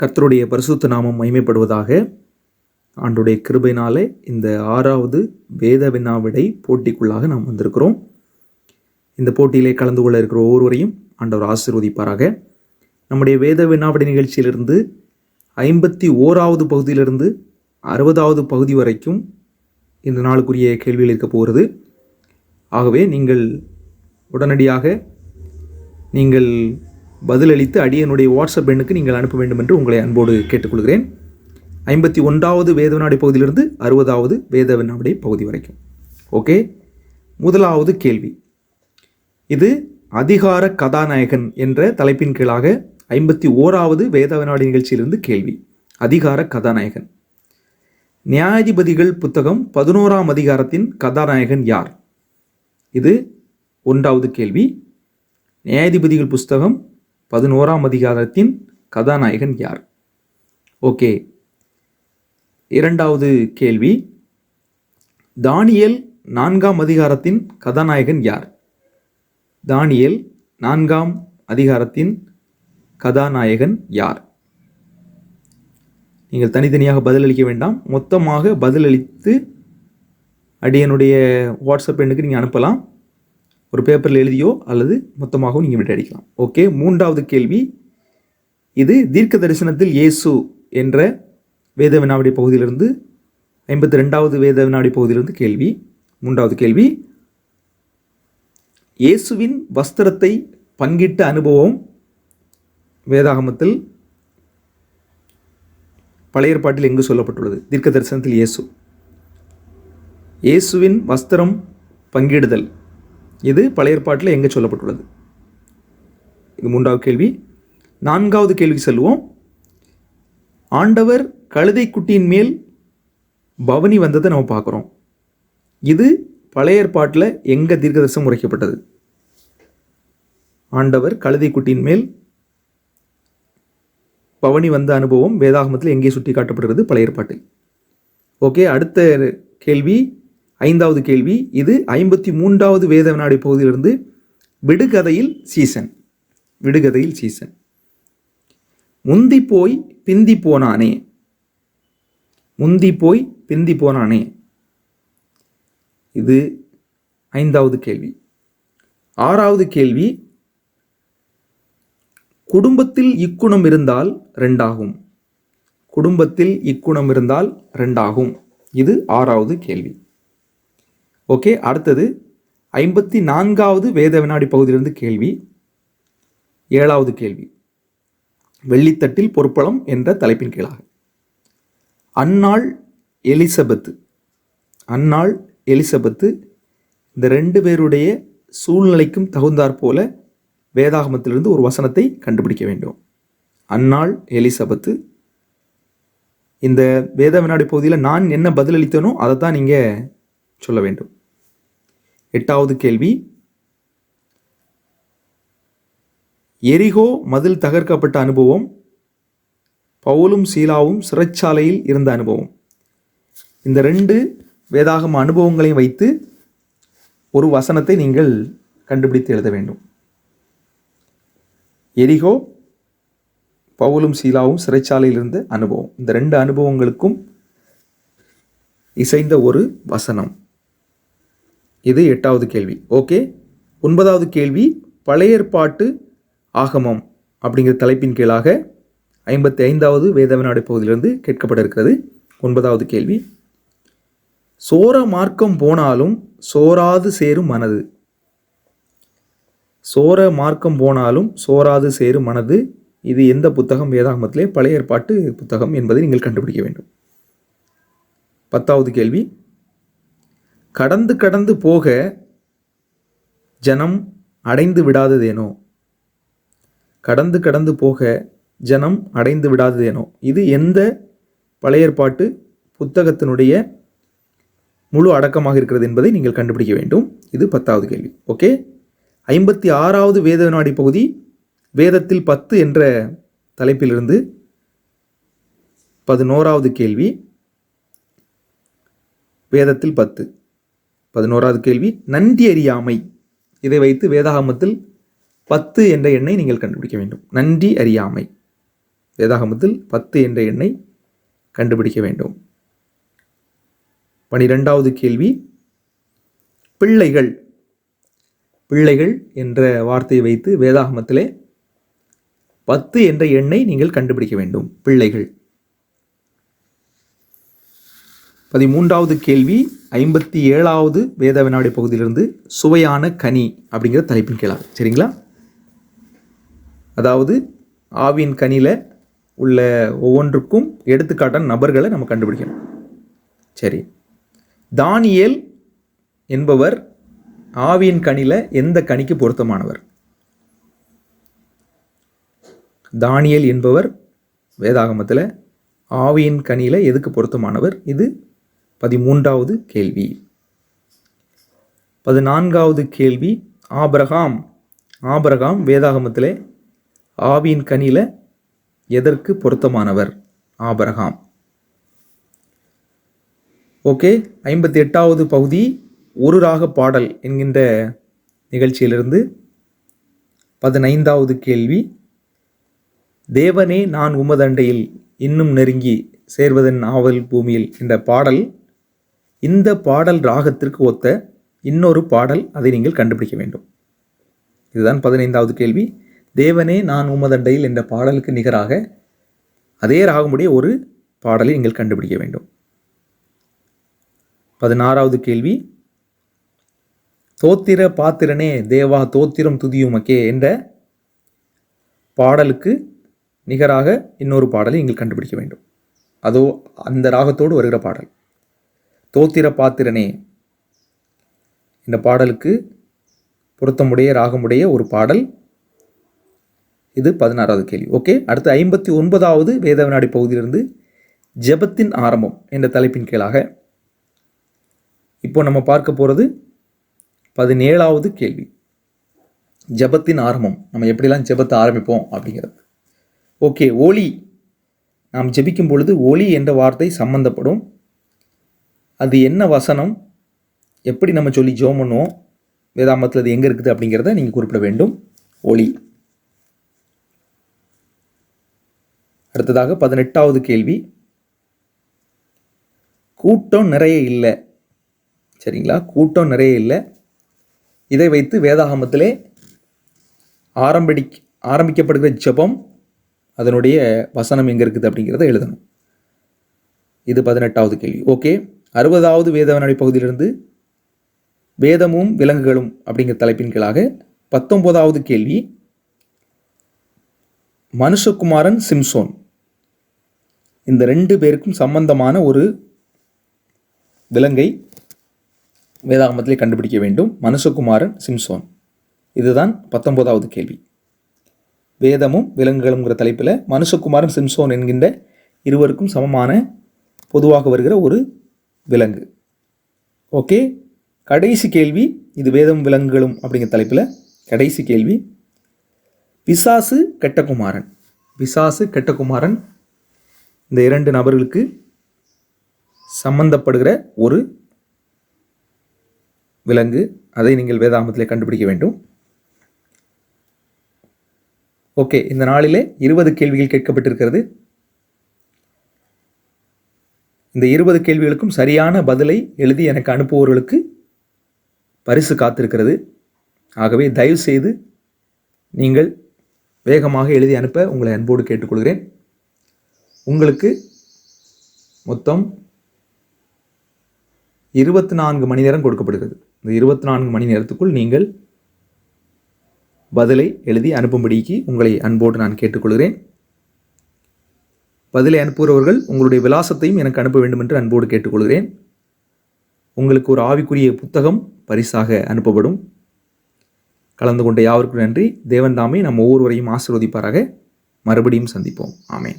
கர்த்தருடைய பரிசுத்த நாமம் மைமைப்படுவதாக ஆண்டுடைய கிருபையினாலே இந்த ஆறாவது வேத வினாவிடை போட்டிக்குள்ளாக நாம் வந்திருக்கிறோம். இந்த போட்டியிலே கலந்து கொள்ள இருக்கிற ஒவ்வொருவரையும் ஆண்டவர் ஆசீர்வதிப்பாராக. நம்முடைய வேத வினாவிடை நிகழ்ச்சியிலிருந்து ஐம்பத்தி ஓராவது பகுதியிலிருந்து அறுபதாவது பகுதி வரைக்கும் இந்த நாளுக்குரிய கேள்விகள் இருக்க போகிறது. ஆகவே நீங்கள் உடனடியாக நீங்கள் பதிலளித்து அடியனுடைய வாட்ஸ்அப் எண்ணுக்கு நீங்கள் அனுப்ப வேண்டும் என்று உங்களை அன்போடு கேட்டுக்கொள்கிறேன். ஐம்பத்தி ஒன்றாவது வேதவினாடி பகுதியிலிருந்து அறுபதாவது வேதவினாடி பகுதி வரைக்கும். ஓகே? முதலாவது கேள்வி. இது அதிகார கதாநாயகன் என்ற தலைப்பின் கீழாக ஐம்பத்தி ஓராவது வேதவினாடி நிகழ்ச்சியிலிருந்து கேள்வி. அதிகார கதாநாயகன். நியாயாதிபதிகள் புத்தகம் பதினோராம் அதிகாரத்தின் கதாநாயகன் யார்? இது ஒன்றாவது கேள்வி. நியாயாதிபதிகள் புஸ்தகம் பதினோராம் அதிகாரத்தின் கதாநாயகன் யார்? ஓகே. இரண்டாவது கேள்வி. தானியல் நான்காம் அதிகாரத்தின் கதாநாயகன் யார்? தானியல் நான்காம் அதிகாரத்தின் கதாநாயகன் யார்? நீங்கள் தனித்தனியாக பதிலளிக்க வேண்டாம். மொத்தமாக பதிலளித்து அடியனுடைய வாட்ஸ்அப் எண்ணுக்கு நீங்கள் அனுப்பலாம். ஒரு பேப்பரில் எழுதியோ அல்லது மொத்தமாகவும் நீங்கள் விட்டு அடிக்கலாம். ஓகே மூன்றாவது கேள்வி. இது தீர்க்க தரிசனத்தில் இயேசு என்ற வேத வினாவடி பகுதியிலிருந்து ஐம்பத்தி ரெண்டாவது வேத வினாடி பகுதியிலிருந்து கேள்வி. மூன்றாவது கேள்வி. இயேசுவின் வஸ்திரத்தை பங்கிட்ட அனுபவம் வேதாகமத்தில் பழைய ஏற்பாட்டில் எங்கு சொல்லப்பட்டுள்ளது? தீர்க்க தரிசனத்தில் இயேசு. இயேசுவின் வஸ்திரம் பங்கிடுதல். இது பழைய ஏற்பாட்டில் எங்கே சொல்லப்பட்டுள்ளது? இது மூன்றாவது கேள்வி. நான்காவது கேள்விக்கு செல்வோம் ஆண்டவர் கழுதை குட்டியின் மேல் பவனி வந்ததை நம்ம பார்க்குறோம். இது பழைய ஏற்பாட்டில் எங்கே தீர்க்கதரிசனம் உரைக்கப்பட்டது? ஆண்டவர் கழுதை குட்டியின் மேல் பவனி வந்த அனுபவம் வேதாகமத்தில் எங்கே சுட்டி காட்டப்படுகிறது பழைய ஏற்பாட்டில். ஓகே அடுத்த கேள்வி. ஐந்தாவது கேள்வி இது ஐம்பத்தி மூன்றாவது வேத வினாடி பகுதியிலிருந்து விடுகதையில் சீசன். விடுகதையில் சீசன். முந்தி போய் பிந்தி போனானே. முந்தி போய் பிந்தி போனானே. இது ஐந்தாவது கேள்வி. ஆறாவது கேள்வி குடும்பத்தில் இக்குணம் இருந்தால் ரெண்டாகும். குடும்பத்தில் இக்குணம் இருந்தால் ரெண்டாகும். இது ஆறாவது கேள்வி. ஓகே அடுத்தது ஐம்பத்தி நான்காவது வேத வினாடி பகுதியிலிருந்து கேள்வி. ஏழாவது கேள்வி. வெள்ளித்தட்டில் பொறுப்பளம் என்ற தலைப்பின் கீழாக. அன்னாள் எலிசபெத்து அன்னாள் எலிசபெத்து இந்த ரெண்டு பேருடைய சூழ்நிலைக்கும் தகுந்தாற் போல வேதாகமத்திலிருந்து ஒரு வசனத்தை கண்டுபிடிக்க வேண்டும். அன்னாள் எலிசபெத்து இந்த வேத வினாடி பகுதியில் நான் என்ன பதிலளித்தேனோ அதை தான் நீங்கள் சொல்ல வேண்டும். எட்டாவது கேள்வி. எரிகோ மதில் தகர்க்கப்பட்ட அனுபவம் பவுலும் சீலாவும் சிறைச்சாலையில் இருந்த அனுபவம். இந்த ரெண்டு வேதாகம அனுபவங்களையும் வைத்து ஒரு வசனத்தை நீங்கள் கண்டுபிடித்து எழுத வேண்டும். எரிகோ பவுலும் சீலாவும் சிறைச்சாலையில் இருந்த அனுபவம். இந்த ரெண்டு அனுபவங்களுக்கும் இசைந்த ஒரு வசனம். இது எட்டாவது கேள்வி. ஓகே? ஒன்பதாவது கேள்வி பழையற்பாட்டு ஆகமம் அப்படிங்கிற தலைப்பின் கீழாக ஐம்பத்தி ஐந்தாவது வேதவநாடு பகுதியிலிருந்து கேட்கப்பட இருக்கிறது ஒன்பதாவது கேள்வி சோர மார்க்கம் போனாலும் சோராது சேரும் மனது. சோர மார்க்கம் போனாலும் சோராது சேரும் மனது. இது எந்த புத்தகம்? வேதாகமத்திலே பழைய ஏற்பாட்டு புத்தகம் என்பதை நீங்கள் கண்டுபிடிக்க வேண்டும். பத்தாவது கேள்வி கடந்து கடந்து போக ஜனம் அடைந்து விடாததேனோ? கடந்து கடந்து போக ஜனம் அடைந்து விடாததேனோ? இது எந்த பழையற்பாட்டு புத்தகத்தினுடைய முழு அடக்கமாக இருக்கிறது என்பதை நீங்கள் கண்டுபிடிக்க வேண்டும். இது பத்தாவது கேள்வி. ஓகே? ஐம்பத்தி ஆறாவது வேத வினாடி பகுதி வேதத்தில் பத்து என்ற தலைப்பிலிருந்து பதினோராவது கேள்வி. வேதத்தில் பத்து. பதினோராவது கேள்வி நன்றி அறியாமை. இதை வைத்து வேதாகமத்தில் பத்து என்ற எண்ணை நீங்கள் கண்டுபிடிக்க வேண்டும். நன்றி அறியாமை. வேதாகமத்தில் பத்து என்ற எண்ணை கண்டுபிடிக்க வேண்டும். பனிரெண்டாவது கேள்வி பிள்ளைகள். பிள்ளைகள் என்ற வார்த்தையை வைத்து வேதாகமத்திலே பத்து என்ற எண்ணை நீங்கள் கண்டுபிடிக்க வேண்டும். பிள்ளைகள். பதிமூன்றாவது கேள்வி ஐம்பத்தி ஏழாவது வேத வினாடி பகுதியிலிருந்து சுவையான கனி அப்படிங்கிற தலைப்பின் கீழாக சரிங்களா? அதாவது ஆவியின் கனியில் உள்ள ஒவ்வொன்றுக்கும் எடுத்துக்காட்டான நபர்களை நம்ம கண்டுபிடிக்கணும். சரி. தானியல் என்பவர் ஆவியின் கனியில் எந்த கனிக்கு பொருத்தமானவர்? தானியல் என்பவர் வேதாகமத்தில் ஆவியின் கனியில் எதுக்கு பொருத்தமானவர்? இது பதிமூன்றாவது கேள்வி. பதினான்காவது கேள்வி ஆபரகாம். ஆபரகாம் வேதாகமத்திலே ஆவியின் கனியில் எதற்கு பொருத்தமானவர்? ஆபரகாம். ஓகே ஐம்பத்தி எட்டாவது பகுதி ஒரு ராக பாடல் என்கின்ற நிகழ்ச்சியிலிருந்து பதினைந்தாவது கேள்வி தேவனே நான் உமதண்டையில் இன்னும் நெருங்கி சேர்வதன் ஆவல் பூமியில் என்ற பாடல் இந்த பாடல் ராகத்திற்கு ஒத்த இன்னொரு பாடல் அதை நீங்கள் கண்டுபிடிக்க வேண்டும். இதுதான் பதினைந்தாவது கேள்வி. தேவனே நான் உமதண்டையில் என்ற பாடலுக்கு நிகராக அதே ராகமுடைய ஒரு பாடலை நீங்கள் கண்டுபிடிக்க வேண்டும். பதினாறாவது கேள்வி. தோத்திர பாத்திரனே தேவா தோத்திரம் துதியுமக்கே என்ற பாடலுக்கு நிகராக இன்னொரு பாடலை நீங்கள் கண்டுபிடிக்க வேண்டும். அதோ அந்த ராகத்தோடு வருகிற பாடல். தோத்திர பாத்திரனே. இந்த பாடலுக்கு பொருத்தமுடைய ராகமுடைய ஒரு பாடல். இது பதினாறாவது கேள்வி. ஓகே அடுத்து ஐம்பத்தி ஒன்பதாவது வேதவினாடி பகுதியிலிருந்து ஜெபத்தின் ஆரம்பம் என்ற தலைப்பின் கீழாக. இப்போ நம்ம பார்க்க போகிறது பதினேழாவது கேள்வி. ஜெபத்தின் ஆரம்பம். நம்ம எப்படிலாம் ஜெபத்தை ஆரம்பிப்போம் அப்படிங்கிறது. ஓகே ஒளி நாம் ஜபிக்கும் பொழுது ஒளி என்ற வார்த்தை சம்பந்தப்படும். அது என்ன வசனம்? எப்படி நம்ம சொல்லி ஜோம் பண்ணுவோம்? வேதாமத்தில் அது எங்கே இருக்குது அப்படிங்கிறத நீங்கள் குறிப்பிட வேண்டும். ஒளி. அடுத்ததாக பதினெட்டாவது கேள்வி. கூட்டம் நிறைய இல்லை. சரிங்களா? கூட்டம் நிறைய இல்லை. இதை வைத்து வேதாகமத்திலே ஆரம்படி ஆரம்பிக்கப்படுகிற ஜெபம் அதனுடைய வசனம் எங்கே இருக்குது அப்படிங்கிறத எழுதணும். இது பதினெட்டாவது கேள்வி. ஓகே? அறுபதாவது வேதவனடி பகுதியிலிருந்து வேதமும் விலங்குகளும் அப்படிங்கிற தலைப்பின் கீழாக பத்தொன்பதாவது கேள்வி. மனுஷகுமாரன் சிம்சோன். இந்த ரெண்டு பேருக்கும் சம்பந்தமான ஒரு விலங்கை வேதாகமத்திலே கண்டுபிடிக்க வேண்டும். மனுஷகுமாரன் சிம்சோன். இதுதான் பத்தொன்பதாவது கேள்வி. வேதமும் விலங்குகளுங்கிற தலைப்பில் மனுஷகுமாரன் சிம்சோன் என்கின்ற இருவருக்கும் சமமான பொதுவாக வருகிற ஒரு விலங்கு. ஓகே? கடைசி கேள்வி இது வேதம் விலங்குகளும் அப்படிங்கிற தலைப்பில். கடைசி கேள்வி. பிசாசு கெட்டகுமாரன். பிசாசு கெட்டகுமாரன். இந்த இரண்டு நபர்களுக்கு சம்பந்தப்படுகிற ஒரு விலங்கு. அதை நீங்கள் வேதாமத்தில் கண்டுபிடிக்க வேண்டும். ஓகே இந்த நாளிலே இருபது கேள்விகள் கேட்கப்பட்டிருக்கிறது. இந்த இருபது கேள்விகளுக்கும் சரியான பதிலை எழுதி எனக்கு அனுப்புபவர்களுக்கு பரிசு காத்திருக்கிறது. ஆகவே தயவு செய்து நீங்கள் வேகமாக எழுதி அனுப்ப உங்களை அன்போடு கேட்டுக்கொள்கிறேன். உங்களுக்கு மொத்தம் இருபத்தி நான்கு மணி நேரம் கொடுக்கப்படுகிறது. இந்த இருபத்தி நான்கு மணி நேரத்துக்குள் நீங்கள் பதிலை எழுதி அனுப்பும்படிக்கு உங்களை அன்போடு நான் கேட்டுக்கொள்கிறேன். பதிலை அனுப்புகிறவர்கள் உங்களுடைய விலாசத்தையும் எனக்கு அனுப்ப வேண்டும் என்று அன்போடு கேட்டுக்கொள்கிறேன். உங்களுக்கு ஒரு ஆவிக்குரிய புத்தகம் பரிசாக அனுப்பப்படும். கலந்து கொண்ட யாவருக்கும் நன்றி. தேவன் தாமே நம் ஒவ்வொருவரையும் ஆசீர்வதிப்பாராக. மறுபடியும் சந்திப்போம். ஆமேன்.